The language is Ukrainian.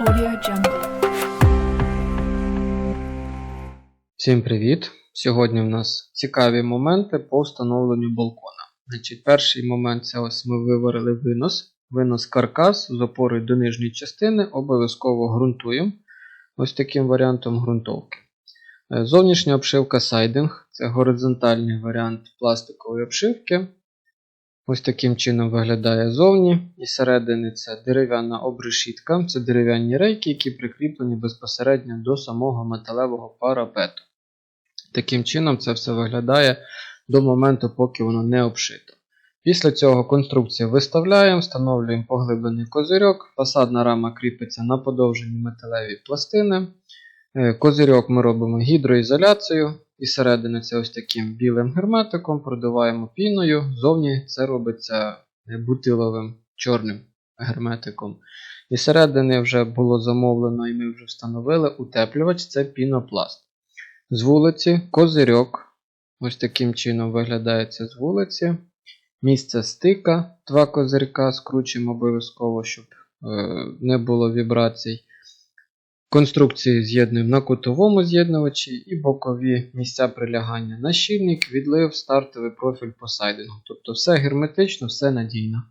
Audio Jungle. Всім привіт! Сьогодні в нас цікаві моменти по встановленню балкона. Значить, Перший момент це ось ми виварили винос. Винос каркас з опорою до нижньої частини, обов'язково ґрунтуємо ось таким варіантом ґрунтовки. Е, Зовнішня обшивка сайдинг це горизонтальний варіант пластикової обшивки. Ось таким чином виглядає зовні. І середини це дерев'яна обрешітка, це дерев'яні рейки, які прикріплені безпосередньо до самого металевого парапету. Таким чином це все виглядає до моменту, поки воно не обшито. Після цього конструкцію виставляємо, встановлюємо поглиблений козирьок, фасадна рама кріпиться на подовжені металеві пластини. Е, Козирьок ми робимо гідроізоляцію, і середини це ось таким білим герметиком, продуваємо піною, зовні це робиться бутиловим чорним герметиком. І середини вже було замовлено, і ми вже встановили утеплювач це пінопласт. З вулиці козирьок. Ось таким чином виглядає це з вулиці. Місце стика, два козирька скручуємо обов'язково, щоб е, не було вібрацій. Конструкції з'єднуємо на кутовому з'єднувачі і бокові місця прилягання на щільник, відлив, стартовий профіль по сайдингу. Тобто все герметично, все надійно.